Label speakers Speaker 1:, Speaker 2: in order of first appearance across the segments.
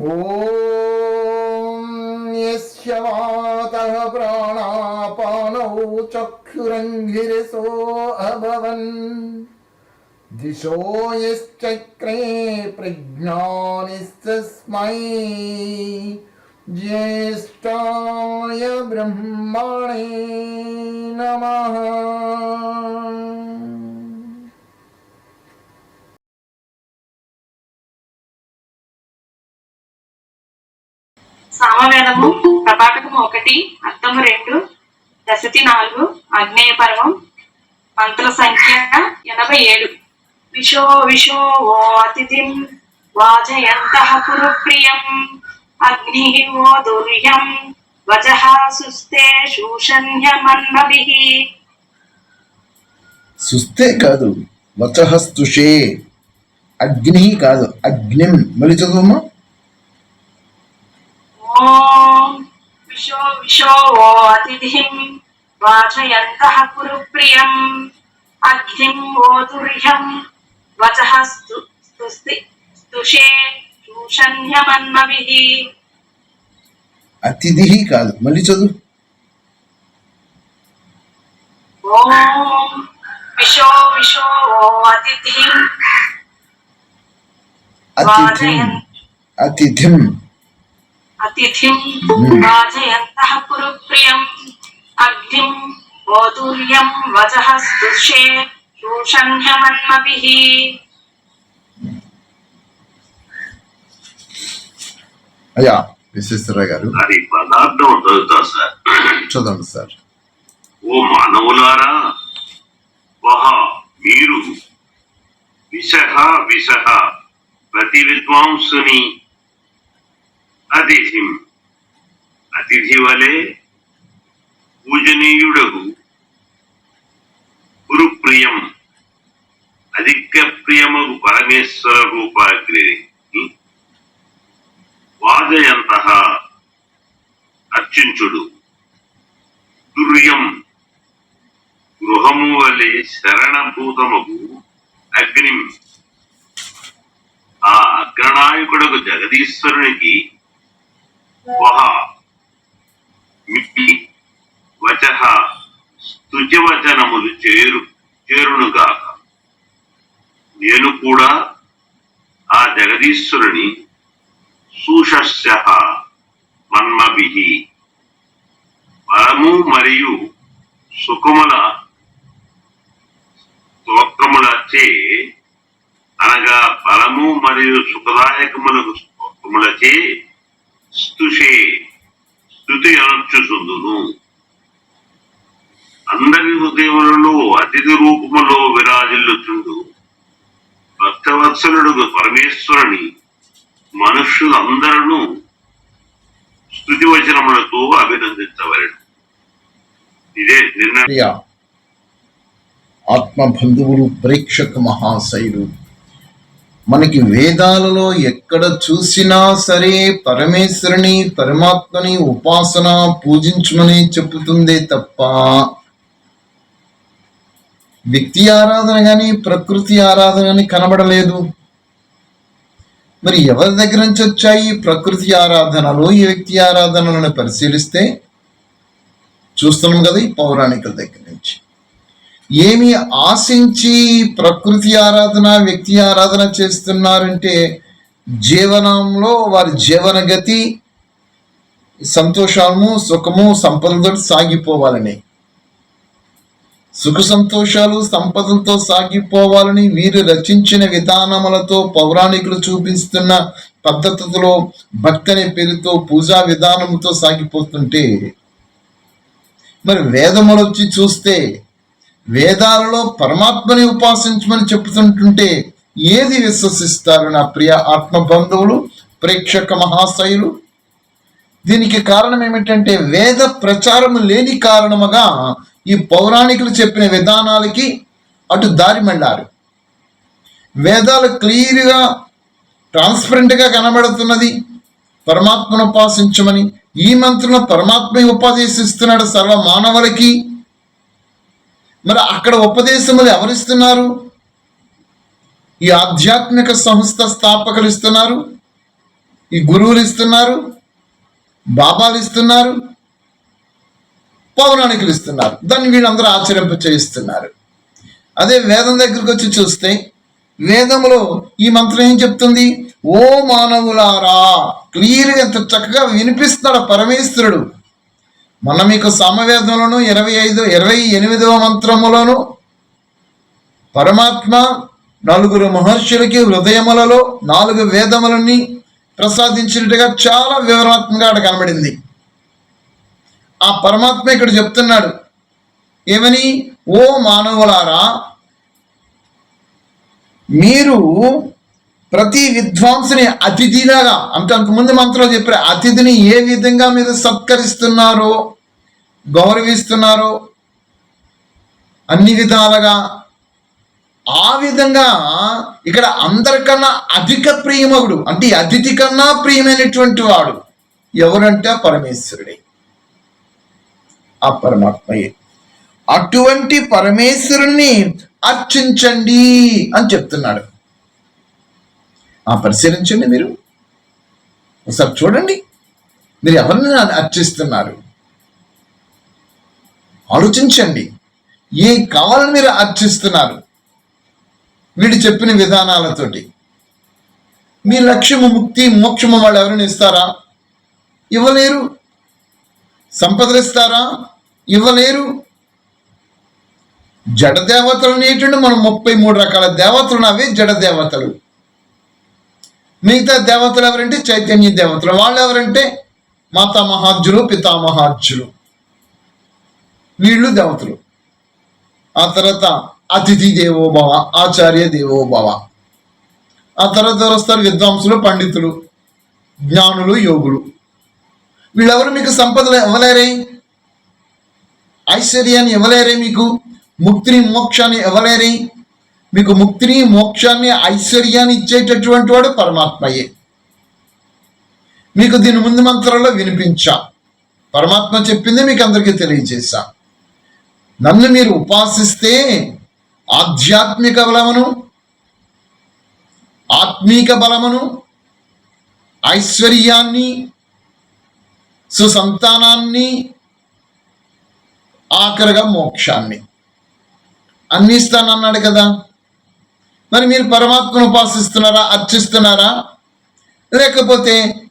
Speaker 1: ॐ यस्य वातः प्राणापानौ चक्षुरङ्गिरसो अभवन् दिशो यश्चक्रे प्रज्ञानिस्तस्मै ज्येष्ठाय ब्रह्मणे नमः
Speaker 2: సామవేదము ప్రభాటకము ఒకటి అర్థము రెండు దశతి నాలుగు ఆగ్నేయ పర్వం పంతుల సంఖ్య ఎనభై ఏడు. విశో విశో ఓ అతిథిం వాజయంత కురు ప్రియం అగ్ని ఓ దుర్యం వజహ సుస్తే శూషణ్యమన్మభిః
Speaker 1: సుస్తే కాదు వచహస్తుషే అగ్ని కాదు అగ్నిం మళ్ళీ చదువమ్మా
Speaker 2: ఓం విశో విశో ఓ అతిథిం వాచయంతః కురు ప్రియం అగ్నిం ఓ దుర్యం వచః స్తు- స్తుస్తి స్తుషే శూషణ్యమన్మభిః
Speaker 1: అతిథి కాదు మళ్ళీ చదువు.
Speaker 2: ఓం విశో విశో ఓ అతిథిం
Speaker 1: అతిథిం అతిథిం.
Speaker 2: అతిథిం వాచయంతః కురు ప్రియం అగ్నిం ఓ దుర్యం వచః స్తుషే శూషణ్యమన్మభిః
Speaker 1: అయ్యా విశ్వేశ్వరరావు గారు.
Speaker 3: అది పదార్థం చదువుతా సార్.
Speaker 1: చదవండి సార్.
Speaker 3: ఓ మానవులారా వహ మీరు విషహ విషహ ప్రతి విద్వాంసుని అతిథిం. అతిథి వలె పూజనీయుడగు. గురుప్రియం. అధిక ప్రియమగు పరమేశ్వర రూపాగ్ని వాజయంత. అర్చించుడు. దుర్యం. గృహము వలె శరణభూతముకు అగ్ని. ఆ అగ్రనాయకుడకు జగదీశ్వరునికి వహ మిట్టి వచహ స్తుతివచనములు చేరు చేరునుగాక. నేను కూడా ఆ జగదీశ్వరుని సుషస్య మన్మభి. బలము మరియు సుఖముల స్తోత్రములచే అనగా బలము మరియు సుఖదాయకములకు స్తోత్రములచే స్తుషే స్థుతి అనర్చుచుందును అందరి హృదయములలో అతిథి రూపములో విరాజిల్లుచుండు. భక్తవత్సలుడు పరమేశ్వరుని మనుష్యులందరూ స్థుతి వచనములతో అభినందించవలెను. ఇదే నిన్న
Speaker 1: ఆత్మ బంధువులు ప్రేక్షక మహాశైలు మనకి వేదాలలో ఎక్కడ చూసినా సరే పరమేశ్వరుని పరమాత్మని ఉపాసన పూజించమని చెప్పుతుందే తప్ప వ్యక్తి ఆరాధన కానీ ప్రకృతి ఆరాధన కానీ కనబడలేదు. మరి ఎవరి దగ్గర నుంచి వచ్చాయి ప్రకృతి ఆరాధనలు ఈ వ్యక్తి ఆరాధనలను పరిశీలిస్తే? చూస్తున్నాం కదా ఈ పౌరాణికుల దగ్గర. ఏమి ఆశించి ప్రకృతి ఆరాధన వ్యక్తి ఆరాధన చేస్తున్నారంటే జీవనంలో వారి జీవన గతి సంతోషము సుఖము సంపదలతో సాగిపోవాలని. సుఖ సంతోషాలు సంపదలతో సాగిపోవాలని వీరు రచించిన విధానములతో పౌరాణికులు చూపిస్తున్న పద్ధతులలో భక్తనే పేరుతో పూజా విధానంతో సాగిపోతుంటే మరి వేదములు వచ్చి చూస్తే వేదాలలో పరమాత్మని ఉపాసించమని చెప్తుంటుంటే ఏది విశ్వసిస్తారు నా ప్రియ ఆత్మ బంధువులు ప్రేక్షక మహాశయులు దీనికి కారణం ఏమిటంటే వేద ప్రచారం లేని కారణముగా ఈ పౌరాణికులు చెప్పిన విధానాలకి అటు దారి మళ్ళారు. వేదాలు క్లియర్గా ట్రాన్స్పరెంట్గా కనబడుతున్నది. పరమాత్మను ఉపాసించమని ఈ మంత్రంలో పరమాత్మ ఉపదేశిస్తున్నాడు సర్వ మానవులకి మరి అక్కడ ఉపదేశములు ఎవరిస్తున్నారు? ఈ ఆధ్యాత్మిక సంస్థ స్థాపకులు ఇస్తున్నారు? ఈ గురువులు ఇస్తున్నారు? బాబాలు ఇస్తున్నారు? పౌరాణికులు ఇస్తున్నారు. దాన్ని వీళ్ళందరూ ఆచరింప చేయిస్తున్నారు అదే వేదం దగ్గరికి వచ్చి చూస్తే వేదములో ఈ మంత్రం ఏం చెప్తుంది? ఓ మానవులారా క్లియర్గా ఎంత చక్కగా వినిపిస్తున్నాడు పరమేశ్వరుడు. మొన్న మీకు సామవేదంలోను ఇరవై ఐదు ఇరవై ఎనిమిదవ మంత్రములోను పరమాత్మ నలుగురు మహర్షులకి హృదయములలో నాలుగు వేదములని ప్రసాదించినట్టుగా చాలా వివరణాత్మకంగా అక్కడ కనబడింది. ఆ పరమాత్మ ఇక్కడ చెప్తున్నాడు ఏమని? ఓ మానవులారా మీరు ప్రతి విద్వాంసుని అతిథిలాగా అంటే అంతకుముందు మంత్రం చెప్పారు అతిథిని ఏ విధంగా మీరు సత్కరిస్తున్నారో గౌరవిస్తున్నారో. అన్ని విధాలుగా ఆ విధంగా ఇక్కడ అందరికన్నా అధిక ప్రియమగుడు అంటే అతిథి కన్నా ప్రియమైనటువంటి వాడు ఎవరంటే పరమేశ్వరుడే. ఆ పరమాత్మయే. అటువంటి పరమేశ్వరుణ్ణి అర్చించండి అని చెప్తున్నాడు. ఆ పరిశీలించండి మీరు. ఒకసారి చూడండి. మీరు ఎవరిని అర్చిస్తున్నారు? ఆలోచించండి. ఏ కావాలని మీరు అర్చిస్తున్నారు వీడు చెప్పిన విధానాలతోటి. మీ లక్ష్యము ముక్తి మోక్షము వాళ్ళు ఎవరైనా ఇస్తారా? ఇవ్వలేరు. సంపదలు ఇస్తారా ఇవ్వలేరు. జడ దేవతలు అనేటువంటి మనం ముప్పై మూడు రకాల దేవతలు అవే జడ దేవతలు. మిగతా దేవతలు ఎవరంటే? చైతన్య దేవతలు. వాళ్ళు ఎవరంటే? మాతా పితామహార్జులు. వీళ్ళు దేవతలు. ఆ తర్వాత అతిథి దేవోభవ ఆచార్య దేవోభవ ఆ తర్వాత వస్తారు? విద్వాంసులు పండితులు జ్ఞానులు యోగులు. వీళ్ళెవరు మీకు సంపదలు ఇవ్వలేరే? ఐశ్వర్యాన్ని ఇవ్వలేరే మీకు? ముక్తిని మోక్షాన్ని ఇవ్వలేరే? మీకు ముక్తిని మోక్షాన్ని ఐశ్వర్యాన్ని ఇచ్చేటటువంటి వాడు పరమాత్మయే. మీకు దీని ముందు మంత్రంలో వినిపించా. పరమాత్మ చెప్పింది మీకు అందరికీ తెలియజేశా. నన్ను మీరు ఉపాసిస్తే ఆధ్యాత్మిక బలమును ఆత్మీక బలమును ఐశ్వర్యాన్ని సుసంతానాన్ని ఆఖరిగా మోక్షాన్ని. అన్ని ఇస్తానన్నాడు కదా. మరి మీరు పరమాత్మను ఉపాసిస్తున్నారా అర్చిస్తున్నారా? లేకపోతే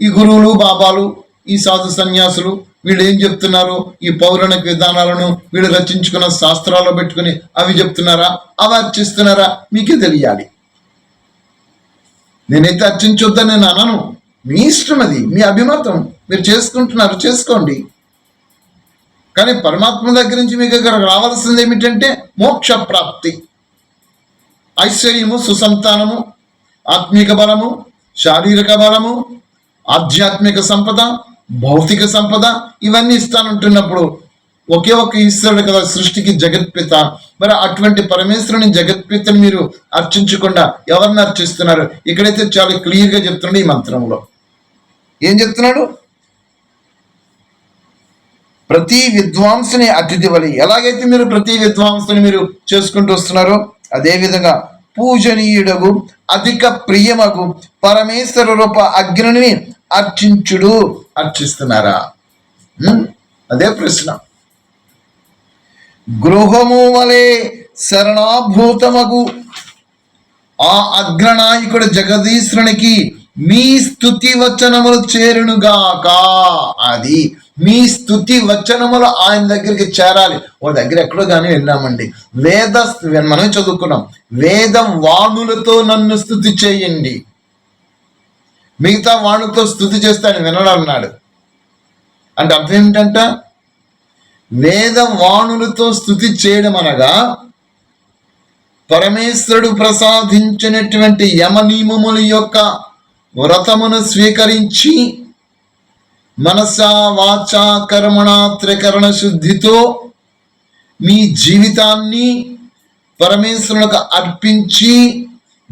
Speaker 1: ఈ గురువులు బాబాలు ఈ సాధు సన్యాసులు వీళ్ళు ఏం చెప్తున్నారు? ఈ పౌరాణిక విధానాలను వీళ్ళు రచించుకున్న శాస్త్రాల్లో పెట్టుకుని అవి చెప్తున్నారా? అవి అర్చిస్తున్నారా? మీకే తెలియాలి. నేనైతే అర్చించొద్దని నేను అనను. మీ ఇష్టం అది మీ అభిమతం. మీరు చేసుకుంటున్నారు చేసుకోండి. కానీ పరమాత్మ దగ్గర నుంచి మీకు ఇక్కడ రావాల్సింది ఏమిటంటే మోక్ష ప్రాప్తి. ఐశ్వర్యము సుసంతానము ఆత్మిక బలము శారీరక బలము ఆధ్యాత్మిక సంపద భౌతిక సంపద ఇవన్నీ ఇస్తానంటున్నప్పుడు ఒకే ఒక ఈశ్వరుడు కదా సృష్టికి జగత్పిత. మరి అటువంటి పరమేశ్వరుని జగత్పితని మీరు అర్చించకుండా ఎవరిని అర్చిస్తున్నారు? ఇక్కడైతే చాలా క్లియర్గా చెప్తున్నాడు ఈ మంత్రంలో. ఏం చెప్తున్నాడు? ప్రతి విద్వాంసుని అతిథి వలి. ఎలాగైతే మీరు ప్రతి విద్వాంసుని మీరు చేసుకుంటూ వస్తున్నారో అదేవిధంగా పూజనీయుడగు అధిక ప్రియమగు పరమేశ్వర రూప అగ్నిని అర్చించుడు అర్చిస్తున్నారా? అదే ప్రశ్న. గృహము వలె శరణాభూతమగు ఆ అగ్రనాయకుడు జగదీశ్వరునికి మీ స్థుతి వచనములు చేరునుగాక. అది మీ స్థుతి వచనములు ఆయన దగ్గరికి చేరాలి. ఒక దగ్గర ఎక్కడో కానీ విన్నామండి వేద మనమే చదువుకున్నాం. వేద వాణులతో నన్ను స్థుతి చేయండి. మిగతా వాణులతో స్థుతి చేస్తే వినడన్నాడు అంటే అర్థం ఏంటంట వేద వాణులతో స్థుతి చేయడం అనగా పరమేశ్వరుడు ప్రసాదించినటువంటి యమ నియమముల యొక్క వ్రతమును స్వీకరించి మనస వాచ కర్మణ త్రికరణ శుద్ధితో మీ జీవితాన్ని పరమేశ్వరునికి అర్పించి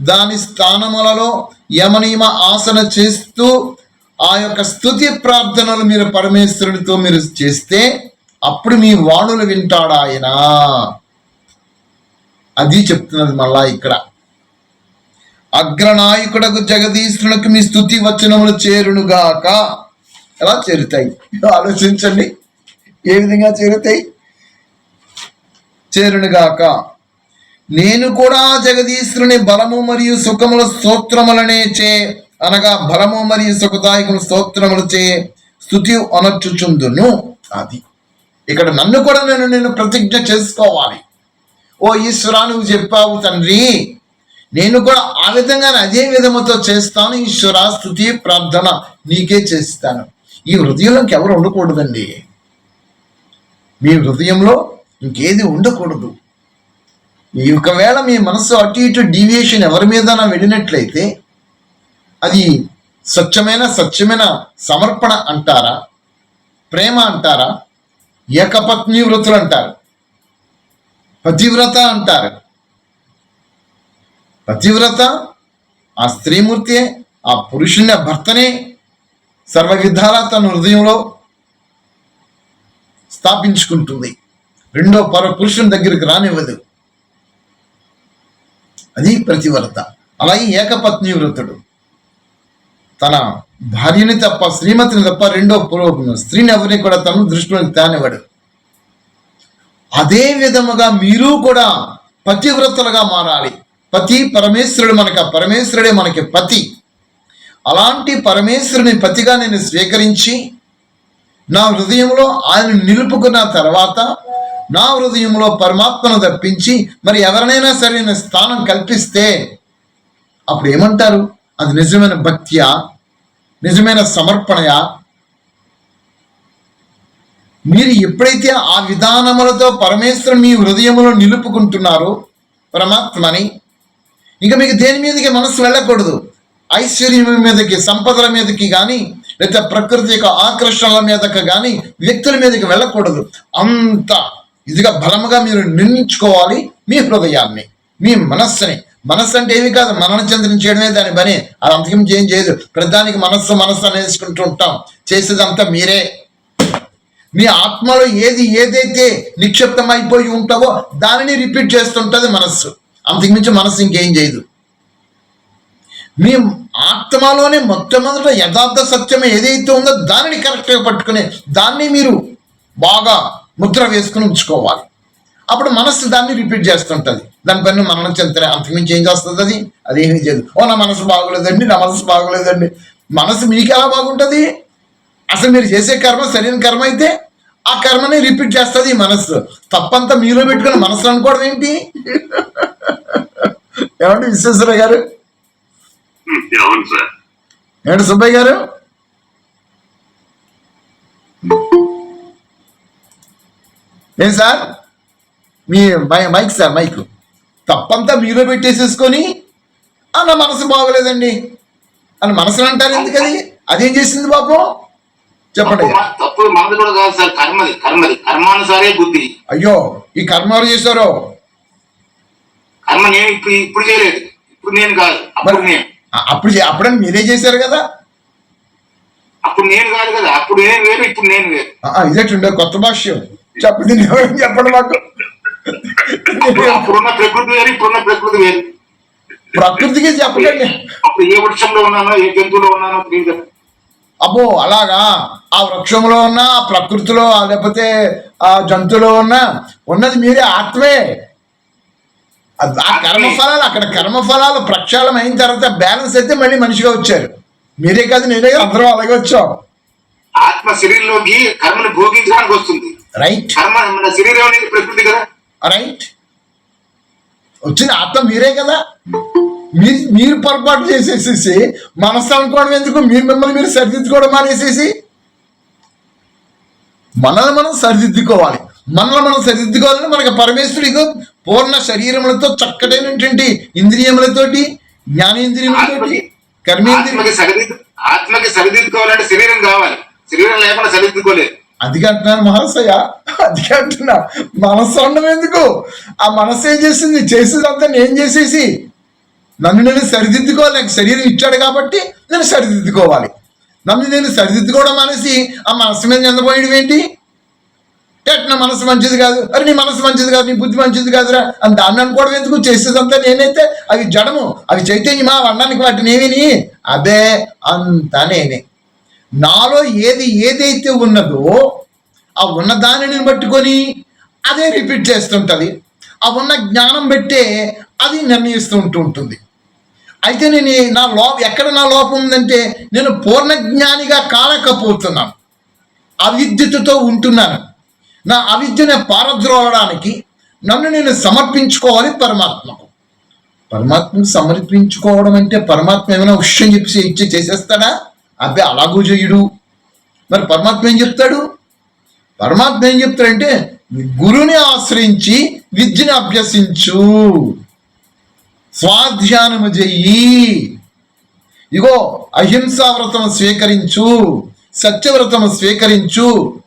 Speaker 1: దాని స్థానములలో యమనియమ ఆసన చేస్తూ ఆ యొక్క స్థుతి ప్రార్థనలు మీరు పరమేశ్వరుడితో మీరు చేస్తే అప్పుడు మీ వాణులు వింటాడు ఆయన? అది చెప్తున్నది మళ్ళా ఇక్కడ. అగ్రనాయకుడకు జగదీశ్వరునికి మీ స్థుతి వచనములు చేరునుగాక. ఎలా చేరుతాయి? ఆలోచించండి. ఏ విధంగా చేరుతాయి? చేరునుగాక. నేను కూడా జగదీశ్వరుని బలము మరియు సుఖముల స్తోత్రములనే చే అనగా బలము మరియు సుఖదాయకుల స్తోత్రములు చే స్థుతి అనర్చుచుందును అది. ఇక్కడ నన్ను కూడా నేను నేను ప్రతిజ్ఞ చేసుకోవాలి. ఓ ఈశ్వరా నువ్వు చెప్పావు తండ్రి నేను కూడా ఆ విధంగా అదే విధముతో చేస్తాను. ఈశ్వర స్థుతి ప్రార్థన నీకే చేస్తాను. ఈ హృదయంలోకి ఎవరు ఉండకూడదండి? మీ హృదయంలో ఇంకేది ఉండకూడదు. ఈ ఒకవేళ మీ మనసు అటు ఇటు డీవియేషన్ ఎవరి మీద వెళ్ళినట్లయితే అది స్వచ్ఛమైన స్వచ్ఛమైన సమర్పణ అంటారా? ప్రేమ అంటారా? ఏకపత్ని వృత్తులు అంటారు. పతివ్రత అంటారు. పతివ్రత ఆ స్త్రీమూర్తి ఆ పురుషుని భర్తనే సర్వ విధాలా తన హృదయంలో స్థాపించుకుంటుంది. రెండో పర పురుషుని దగ్గరికి రానివ్వదు. అది ప్రతివ్రత. అలాగే ఏకపత్ని వ్రతుడు తన భార్యని తప్ప శ్రీమతిని తప్ప రెండో పురో- స్త్రీని ఎవరిని కూడా తను దృష్టిలో తానివ్వడు. అదే విధముగా మీరు కూడా పతివ్రతలుగా మారాలి. పతి పరమేశ్వరుడు మనకి ఆ పరమేశ్వరుడే మనకి పతి. అలాంటి పరమేశ్వరుని పతిగా నేను స్వీకరించి నా హృదయంలో ఆయన నిలుపుకున్న తర్వాత నా హృదయంలో పరమాత్మను తప్పించి మరి ఎవరినైనా సరైన స్థానం కల్పిస్తే అప్పుడు ఏమంటారు? అది నిజమైన భక్తియా? నిజమైన సమర్పణయా? మీరు ఎప్పుడైతే ఆ విధానములతో పరమేశ్వరుని మీ హృదయంలో నిలుపుకుంటున్నారో పరమాత్మని ఇంకా మీకు దేని మీదకి మనసు వెళ్ళకూడదు. ఐశ్వర్యం మీదకి సంపదల మీదకి కానీ లేదా ప్రకృతి యొక్క ఆకర్షణల మీదకి కానీ వ్యక్తుల మీదకి వెళ్ళకూడదు. అంత ఇదిగా బలముగా మీరు నిర్ణయించుకోవాలి మీ హృదయాన్ని మీ మనస్సుని. మనస్సు అంటే ఏమి కాదు మనన చంద్రం చేయడమే దాని పని. అది అంతకం ఏం చేయదు. ప్రధానికి మనస్సు మనస్సు అనేసుకుంటూ ఉంటాం. చేసేదంతా మీరే. మీ ఆత్మలో ఏది ఏదైతే నిక్షిప్తం అయిపోయి ఉంటావో దానిని రిపీట్ చేస్తుంటుంది మనస్సు. అంతకుమించి మనస్సు ఇంకేం చేయదు. మీ ఆత్మలోనే మొట్టమొదట యథార్థ సత్యం ఏదైతే ఉందో దానిని కరెక్ట్గా పట్టుకుని దాన్ని మీరు బాగా ముద్ర వేసుకుని ఉంచుకోవాలి. అప్పుడు మనస్సు దాన్ని రిపీట్ చేస్తుంటది. దానిపైన మనం చింతనే అంతకుమించి ఏం చేస్తుంది అది? అదేమీ చేయదు. ఓ నా మనసు బాగోలేదండి నా మనసు బాగోలేదండి. మనసు మీకు ఎలా బాగుంటుంది? అసలు మీరు చేసే కర్మ సరైన కర్మ అయితే ఆ కర్మని రిపీట్ చేస్తుంది ఈ మనస్సు. తప్పంతా మీలో పెట్టుకుని మనసులో అనుకోవడం ఏంటి? ఏమండి విశ్వేశ్వర గారు? ఏమండి సుబ్బయ్య గారు? ఏం సార్? మీ మైక్ సార్ మైక్. తప్పంతా మీలో పెట్టేసేసుకొని "ఆ, నా మనసు బాగోలేదండి. అని మనసులో అంటారు ఎందుకది అదేం చేసింది పాపం? చెప్పండి.
Speaker 4: తప్పు మా- తప్పు మనది కూడా కాదు సార్ కర్మది కర్మది. కర్మానుసారే బుద్ధి.
Speaker 1: అయ్యో ఈ కర్మ ఎవరు చేశారో?
Speaker 4: కర్మ నేను ఇప్పుడు ఇప్పుడు చేయలేదు. ఇప్పుడు నేను కాదు అప్పుడు నేను.
Speaker 1: అప్పుడు మీరే చేశారు కదా?
Speaker 4: అప్పుడు నేను కాదు కదా అప్పుడు నేను వేరు ఇప్పుడు నేను వేరు.
Speaker 1: ఇదేటుండే కొత్త భాష్యం. చెప్పండి ఎవరైనా చెప్పండి మాకు?
Speaker 4: అప్పుడున్న ప్రకృతి వేరు ఇప్పుడున్న ప్రకృతి వేరు.
Speaker 1: ప్రకృతికి చెప్పకండి.
Speaker 4: అప్పుడు ఏ వృక్షంలో ఉన్నానో ఏ జంతువులో ఉన్నానో.
Speaker 1: అబ్బో అలాగా? ఆ వృక్షంలో ఉన్న ఆ ప్రకృతిలో లేకపోతే ఆ జంతువులో ఉన్న ఉన్నది మీరే ఆత్మే. ఆ కర్మఫలాలు అక్కడ కర్మఫలాలు ప్రక్షాళన అయిన తర్వాత బ్యాలెన్స్ అయితే మళ్ళీ మనిషిగా వచ్చారు. మీరే కాదు నేనే అందరం అలాగే వచ్చాం.
Speaker 4: ఆత్మ శరీరంలోకి కర్మను భోగించడానికి వస్తుంది.
Speaker 1: రైట్
Speaker 4: మన శరీరం అనేది ప్రకృతి కదా?
Speaker 1: రైట్ వచ్చిన ఆత్మ మీరే కదా? మీరు మీరు పొరపాటు చేసేసేసి మనసు అనుకోవడం ఎందుకు? మీరు మిమ్మల్ని మీరు సరిదిద్దుకోవడం మానేసేసి? మనల్ని మనం సరిదిద్దుకోవాలి. మనల్ని మనం సరిదిద్దుకోవాలని మనకి పరమేశ్వరుడిగా పూర్ణ శరీరములతో చక్కటైనటువంటి ఇంద్రియములతోటి జ్ఞానేంద్రియములతోటి కర్మేంద్రియం
Speaker 4: ఆత్మకి సరిదిద్దుకోవాలంటే శరీరం కావాలి. శరీరం లేకుండా సరిదిద్దుకోలేదు.
Speaker 1: అది అంటున్నాను మహాశయ అది అంటున్నా మనస్సు ఉండడం ఎందుకు? ఆ మనస్సు ఏం చేసింది? చేసేదంతా నేను చేసేసి నన్ను నేను సరిదిద్దుకోవాలి. నాకు శరీరం ఇచ్చాడు కాబట్టి నేను సరిదిద్దుకోవాలి. నన్ను నేను సరిదిద్దుకోవడం అనేసి ఆ మనసు మీద నిందపోయడం ఏంటి? టెట్ నా మనసు మంచిది కాదు? అరే నీ మనసు మంచిది కాదు నీ బుద్ధి మంచిది కాదురా అని దాన్ని అనుకోవడం ఎందుకు? చేసేదంతా నేనైతే అవి జడము అవి చైతన్యమా అనడానికి వాటిని ఏమిని అదే అంతా నేనే. నాలో ఏది ఏదైతే ఉన్నదో ఆ ఉన్న దానిని పట్టుకొని అదే రిపీట్ చేస్తుంటుంది. ఆ ఉన్న జ్ఞానం పెట్టే అది నిర్ణయిస్తూ ఉంటూ ఉంటుంది. అయితే నేను నా లోపం ఎక్కడ నా లోపం ఉందంటే నేను పూర్ణ జ్ఞానిగా కాలేకపోతున్నాను. అవిద్యుతతో ఉంటున్నాను. నా అవిద్యను పారద్రోవడానికి నన్ను నేను సమర్పించుకోవాలి పరమాత్మకు. పరమాత్మకు సమర్పించుకోవడం అంటే పరమాత్మ ఏమైనా విషయం చెప్పి ఇచ్చి చేసేస్తాడా? అబ్బాయి అలాగూ చేయుడు. మరి పరమాత్మ ఏం చెప్తాడు? పరమాత్మ ఏం చెప్తాడంటే గురుని ఆశ్రయించి విద్యను అభ్యసించు. స్వాధ్యానము చెయ్యి. ఇగో అహింసా వ్రతము స్వీకరించు. సత్యవ్రతము స్వీకరించు.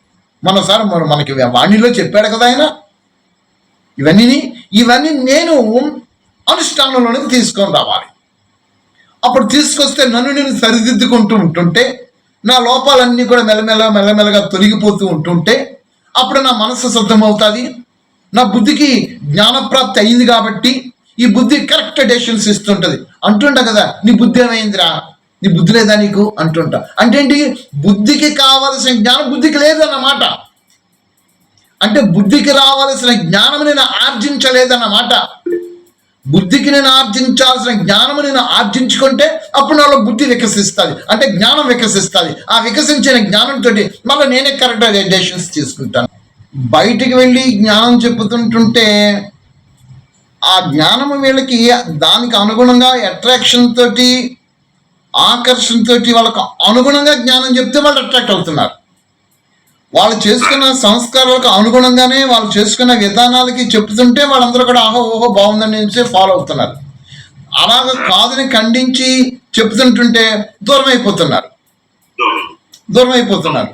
Speaker 1: మనసారి మన మనకి వాణిలో చెప్పాడు కదా ఆయన. ఇవన్నీ ఇవన్నీ నేను అనుష్ఠానంలోనికి తీసుకొని రావాలి. అప్పుడు తీసుకొస్తే నన్ను నేను సరిదిద్దుకుంటూ ఉంటుంటే నా లోపాలన్నీ కూడా మెల్లమెల్ల మెల్లమెల్లగా తొలగిపోతూ ఉంటుంటే అప్పుడు నా మనసు శుద్ధమవుతుంది నా బుద్ధికి జ్ఞానప్రాప్తి అయింది కాబట్టి ఈ బుద్ధి కరెక్ట్ డెసిషన్స్ ఇస్తుంటుంది. అంటుంటా కదా నీ బుద్ధి ఏమైందిరా? నీ బుద్ధి లేదా నీకు? అంటుంటా. అంటే ఏంటి? బుద్ధికి కావలసిన జ్ఞానం బుద్ధికి లేదన్నమాట. అంటే బుద్ధికి రావలసిన జ్ఞానం నేను ఆర్జించలేదన్నమాట. బుద్ధికి నేను ఆర్జించాల్సిన జ్ఞానము నేను ఆర్జించుకుంటే అప్పుడు నాలో బుద్ధి వికసిస్తుంది. అంటే జ్ఞానం వికసిస్తుంది. ఆ వికసించిన జ్ఞానంతో మళ్ళీ నేనే కరెక్ట్ డెసిషన్స్ తీసుకుంటాను. బయటికి వెళ్ళి జ్ఞానం చెప్పుతుంటుంటే ఆ జ్ఞానము వీళ్ళకి దానికి అనుగుణంగా అట్రాక్షన్ తోటి ఆకర్షణతోటి వాళ్ళకు అనుగుణంగా జ్ఞానం చెప్తే వాళ్ళు అట్రాక్ట్ అవుతున్నారు. వాళ్ళు చేసుకున్న సంస్కారాలకు అనుగుణంగానే వాళ్ళు చేసుకున్న విధానాలకి చెప్తుంటే వాళ్ళందరూ కూడా ఆహో ఓహో బాగుందని చెప్పి ఫాలో అవుతున్నారు. అలాగ కాదని ఖండించి చెప్తుంటుంటే దూరం అయిపోతున్నారు దూరం అయిపోతున్నారు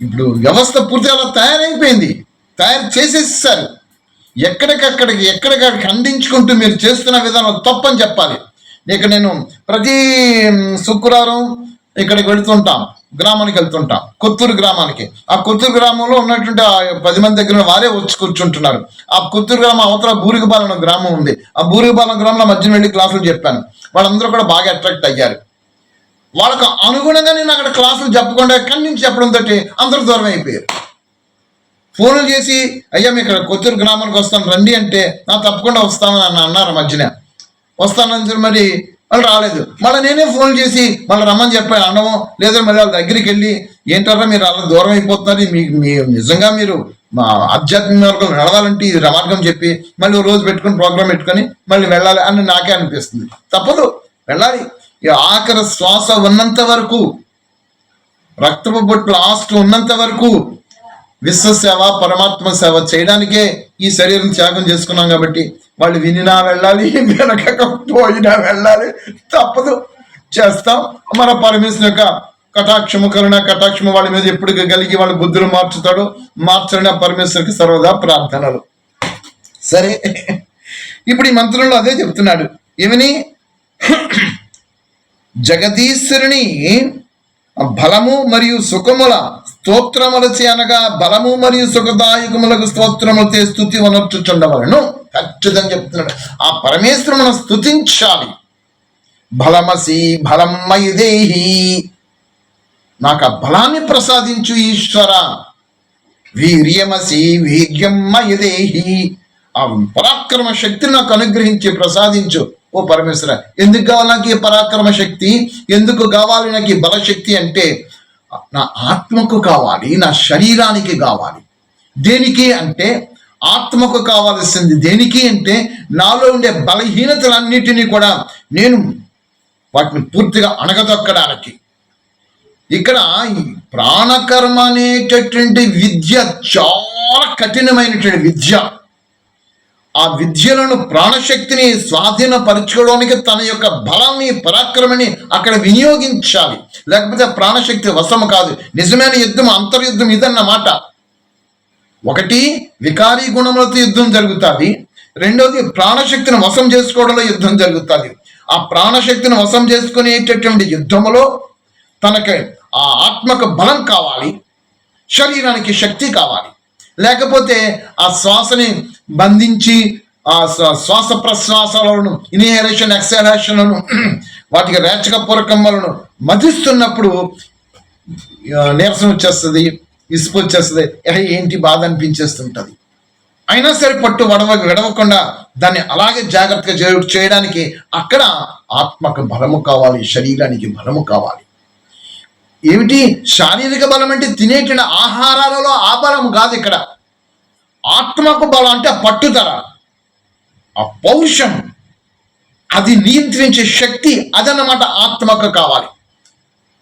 Speaker 1: ఇప్పుడు వ్యవస్థ పూర్తిగా అలా తయారైపోయింది. తయారు చేసేసారు. ఎక్కడికక్కడికి ఎక్కడికక్కడ ఖండించుకుంటూ మీరు చేస్తున్న విధానం తప్పని చెప్పాలి. ఇక నేను ప్రతి శుక్రవారం ఇక్కడికి వెళ్తుంటాం. గ్రామానికి వెళ్తుంటాం. కొత్తూరు గ్రామానికి. ఆ కొత్తూరు గ్రామంలో ఉన్నటువంటి ఆ పది మంది దగ్గర వారే వచ్చి కూర్చుంటున్నారు. ఆ కొత్తూరు గ్రామం అవతల బూరిగపాలెం గ్రామం ఉంది. ఆ బూరిగపాలెం గ్రామంలో మధ్యన వెళ్ళి క్లాసులు చెప్పాను. వాళ్ళందరూ కూడా బాగా అట్రాక్ట్ అయ్యారు. వాళ్ళకు అనుగుణంగా నేను అక్కడ క్లాసులు చెప్పకుండా ఖండించి తోటి అందరూ దూరం అయిపోయారు. ఫోన్లు చేసి అయ్యా మీ ఇక్కడ కొత్తూరు గ్రామానికి వస్తాను రండి అంటే నా తప్పకుండా వస్తాను అన్న అన్నారు మధ్యన. వస్తానని మరి వాళ్ళు రాలేదు. మళ్ళీ నేనే ఫోన్ చేసి మళ్ళీ రమ్మని చెప్పాను అనడం లేదా మళ్ళీ వాళ్ళ దగ్గరికి వెళ్ళి ఏంటారా మీరు అలా దూరం అయిపోతున్నారు మీ మీ నిజంగా మీరు మా ఆధ్యాత్మిక మార్గం నడవాలంటే ఇది రమార్గం చెప్పి మళ్ళీ రోజు పెట్టుకుని ప్రోగ్రామ్ పెట్టుకొని మళ్ళీ వెళ్ళాలి అని నాకే అనిపిస్తుంది. తప్పదు. వెళ్ళాలి. ఆఖరి శ్వాస ఉన్నంత వరకు రక్తపు బొట్టు లాస్ట్ ఉన్నంత వరకు విశ్వసేవ పరమాత్మ సేవ చేయడానికే ఈ శరీరం త్యాగం చేసుకున్నాం కాబట్టి వాళ్ళు వినినా వెళ్ళాలి వినకపోయినా వెళ్ళాలి తప్పదు. చేస్తాం. మన పరమేశ్వరు యొక్క కటాక్షము కరుణ కటాక్షము వాళ్ళ మీద ఎప్పుడు కలిగి వాళ్ళ బుద్ధులు మార్చుతాడు మార్చడం పరమేశ్వరికి సర్వదా ప్రార్థనలు. సరే. ఇప్పుడు ఈ మంత్రంలో అదే చెప్తున్నాడు. ఏమని? జగదీశ్వరుని బలము మరియు సుఖముల స్తోత్రములచి అనగా బలము మరియు సుఖదాయకములకు స్తోత్రములతే స్థుతి వనర్చుచుండవలను. ఖచ్చితంగా చెప్తున్నాడు. ఆ పరమేశ్వరుని స్థుతించాలి స్తుతించాలి. బలమసి బలమయుదేహి నాకు ఆ బలాన్ని ప్రసాదించు ఈశ్వర. వీర్యమసి వీర్యమయుదేహి ఆ పరాక్రమ శక్తిని నాకు అనుగ్రహించి ప్రసాదించు ఓ పరమేశ్వర. ఎందుకు కావాలి నాకు ఈ పరాక్రమ శక్తి? ఎందుకు కావాలి నాకు ఈ బలశక్తి అంటే నా ఆత్మకు కావాలి నా శరీరానికి కావాలి. దేనికి అంటే ఆత్మకు కావాల్సింది దేనికి అంటే నాలో ఉండే బలహీనతలన్నిటినీ కూడా నేను వాటిని పూర్తిగా అణగదొక్కడానికి. ఇక్కడ ప్రాణకర్మ అనేటటువంటి విద్య చాలా కఠినమైనటువంటి విద్య. ఆ విద్యలను ప్రాణశక్తిని స్వాధీనపరచుకోవడానికి తన యొక్క బలాన్ని పరాక్రమని అక్కడ వినియోగించాలి. లేకపోతే ప్రాణశక్తి వశము కాదు. నిజమైన యుద్ధం అంతర్యుద్ధం ఇదన్నమాట ఒకటి వికారీ గుణములతో యుద్ధం జరుగుతుంది. రెండోది ప్రాణశక్తిని వశం చేసుకోవడంలో యుద్ధం జరుగుతుంది. ఆ ప్రాణశక్తిని వశం చేసుకునేటటువంటి యుద్ధములో తనకి ఆ ఆత్మకు బలం కావాలి. శరీరానికి శక్తి కావాలి. లేకపోతే ఆ శ్వాసని బంధించి ఆ శ్వాస ప్రశ్వాసాలను ఇన్హేలేషన్ ఎక్సలేషన్లను వాటికి రేచకపూరకమ్మలను మధిస్తున్నప్పుడు మతిస్తున్నప్పుడు నీరసం వచ్చేస్తుంది ఇసుపు వచ్చేస్తుంది ఏంటి బాధ అనిపించేస్తుంటుంది. అయినా సరే పట్టు వడవ విడవకుండా దాన్ని అలాగే జాగ్రత్తగా చేయడానికి అక్కడ ఆత్మకు బలము కావాలి శరీరానికి బలము కావాలి. ఏమిటి? శారీరక బలం అంటే తినేటిన ఆహారాలలో ఆ బలం కాదు ఇక్కడ. ఆత్మకు బలం అంటే ఆ పట్టుదల ఆ పౌరుషం. అది నియంత్రించే శక్తి అదన్నమాట ఆత్మకు కావాలి.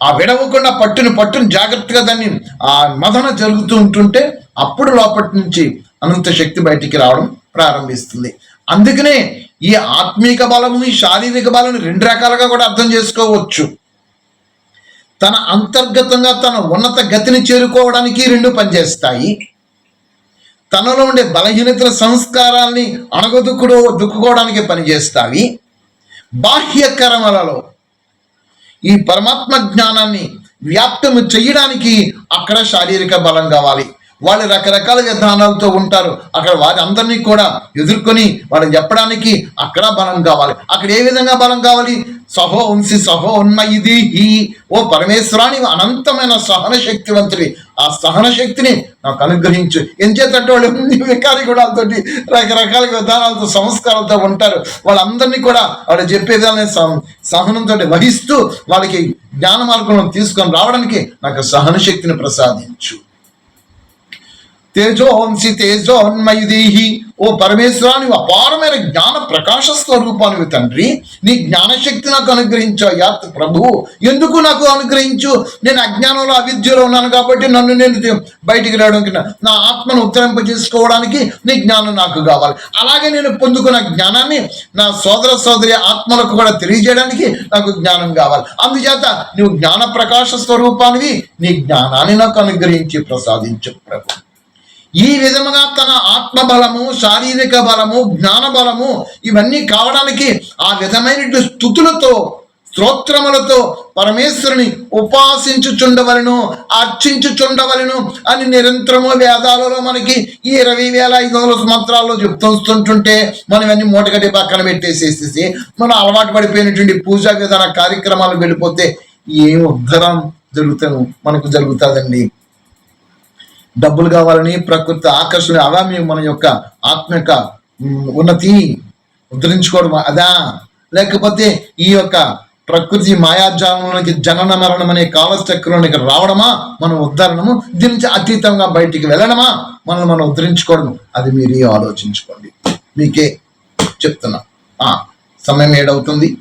Speaker 1: ఆ విడవకుండా పట్టుని పట్టుని జాగ్రత్తగా దాన్ని ఆ మదన జరుగుతూ ఉంటుంటే అప్పుడు లోపటి నుంచి అనంత శక్తి బయటికి రావడం ప్రారంభిస్తుంది. అందుకనే ఈ ఆత్మీక బలము ఈ శారీరక బలం రెండు రకాలుగా కూడా అర్థం చేసుకోవచ్చు. తన అంతర్గతంగా తన ఉన్నత గతిని చేరుకోవడానికి రెండు పనిచేస్తాయి. తనలో ఉండే బలహీనతల సంస్కారాల్ని అణగదుక్కుడు దుక్కుకోవడానికి పనిచేస్తాయి బాహ్య కర్మలలో ఈ పరమాత్మ జ్ఞానాన్ని వ్యాప్తము చేయడానికి అక్కడ శారీరక బలం కావాలి. వాళ్ళు రకరకాల విధానాలతో ఉంటారు. అక్కడ వారి అందరినీ కూడా ఎదుర్కొని వాళ్ళు చెప్పడానికి అక్కడ బలం కావాలి. అక్కడ ఏ విధంగా బలం కావాలి? సహో వంశి సహో ఉన్మయిది ఈ ఓ పరమేశ్వరాని అనంతమైన సహన శక్తివంతుడి ఆ సహన శక్తిని నాకు అనుగ్రహించు. ఎంచేతంటే వాళ్ళు వికారి గుణాలతో రకరకాల విధానాలతో సంస్కారాలతో ఉంటారు. వాళ్ళందరినీ కూడా వాళ్ళు చెప్పే విధానం సహ- సహనంతో వహిస్తూ వాళ్ళకి జ్ఞాన మార్గంలో తీసుకొని రావడానికి నాకు సహన శక్తిని ప్రసాదించు. తేజోహంసి తేజోహన్మయుదేహి ఓ పరమేశ్వరాని అపారమైన జ్ఞాన ప్రకాశ స్వరూపానివి తండ్రి నీ జ్ఞానశక్తి నాకు అనుగ్రహించాయా ప్రభు ఎందుకు నాకు అనుగ్రహించు? నేను అజ్ఞానంలో అవిద్యలో ఉన్నాను కాబట్టి నన్ను నేను బయటికి రావడానికి నా- నా ఆత్మను ఉత్తరింపజేసుకోవడానికి నీ జ్ఞానం నాకు కావాలి. అలాగే నేను పొందుకున్న జ్ఞానాన్ని నా సోదర సోదరి ఆత్మలకు కూడా తెలియజేయడానికి నాకు జ్ఞానం కావాలి. అందుచేత నువ్వు జ్ఞాన ప్రకాశ స్వరూపానివి నీ జ్ఞానాన్ని నాకు అనుగ్రహించి ప్రసాదించు ప్రభు. ఈ విధముగా తన ఆత్మ బలము శారీరక బలము జ్ఞాన బలము ఇవన్నీ కావడానికి ఆ విధమైన స్థుతులతో స్తోత్రములతో పరమేశ్వరుని ఉపాసించుచుండవలను అర్చించుచుండవలను అని నిరంతరము వేదాలలో మనకి ఈ ఇరవై వేల ఐదు వందల సంవత్సరాల్లో చెప్తొస్తుంటుంటే మనం ఇవన్నీ మూటగడ్డి పక్కన పెట్టేసేసేసి మనం అలవాటు పడిపోయినటువంటి పూజా విధాన కార్యక్రమాలు వెళ్ళిపోతే ఏం ఉద్ధరం జరుగుతాను మనకు జరుగుతుందండి. డబ్బులు కావాలని ప్రకృతి ఆకర్షణ అలా మేము మన యొక్క ఆత్మ యొక్క ఉన్నతి ఉద్ధరించుకోవడం అదా? లేకపోతే ఈ యొక్క ప్రకృతి మాయాజాలంలోకి జనన మరణం అనే కాలచక్రంలోకి రావడమా? మనం ఉద్ధరణము దీని నుంచి అతీతంగా బయటికి వెళ్ళడమా? మనల్ని మనం ఉద్ధరించుకోవడం అది మీరే ఆలోచించుకోండి. మీకే చెప్తున్నా. సమయం ఏడవుతుంది.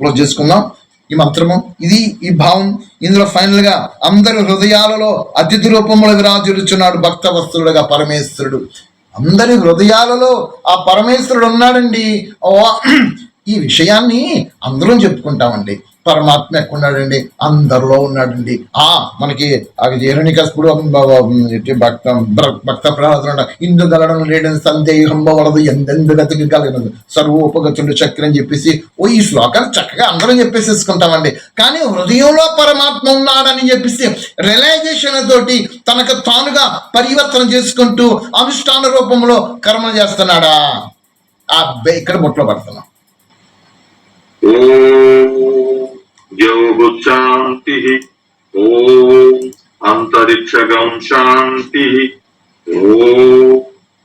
Speaker 1: క్లోజ్ చేసుకుందాం. ఈ మంత్రము. ఇది ఈ భావం. ఇందులో ఫైనల్గా అందరి హృదయాలలో అతిథి రూపంలో విరాజులుచున్నాడు భక్త వస్తుడుగా పరమేశ్వరుడు. అందరి హృదయాలలో ఆ పరమేశ్వరుడు ఉన్నాడండి. ఓ ఈ విషయాన్ని అందరం చెప్పుకుంటామండి. పరమాత్మ ఎక్కడున్నాడండి? అందరిలో ఉన్నాడండి. ఆ మనకి ఏరణికస్పుడు భక్త భక్త ప్రహ్లాదుడు ఇందు గలడం లేడని సందేహం వరదు ఎందెందు గతికి కలిగినది. సర్వోపగతుడు చక్రం చెప్పేసి ఓ ఈ శ్లోకాలు చక్కగా అందరం చెప్పేసేసుకుంటామండి. కానీ హృదయంలో పరమాత్మ ఉన్నాడని చెప్పేసి రియలైజేషన్ తోటి తనకు తానుగా పరివర్తన చేసుకుంటూ అనుష్ఠాన రూపంలో కర్మ చేస్తున్నాడా? ఆ ఇక్కడ బొట్లో పడుతున్నాం.
Speaker 3: शांति ॐ अन्तरिक्षगं शान्तिः। ॐ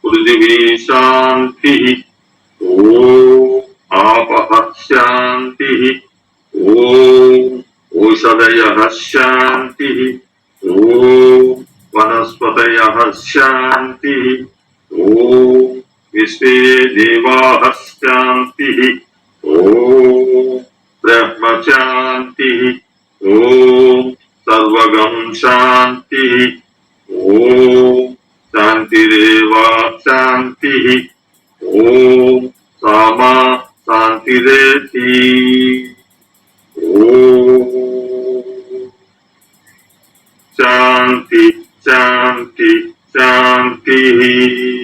Speaker 3: पृथिवी शांति ॐ आपः शान्तिः। ॐ ओषधयः शांति ॐ वनस्पतयः शांति ॐ विश्वे देवाः शान्तिः। ॐ ब्रह्मशान्तिः ॐ सर्वगं शान्तिः। ॐ शान्तिरेवा शांति ॐ सामा शान्तिरेति। ॐ शांति शांति शान्तिः।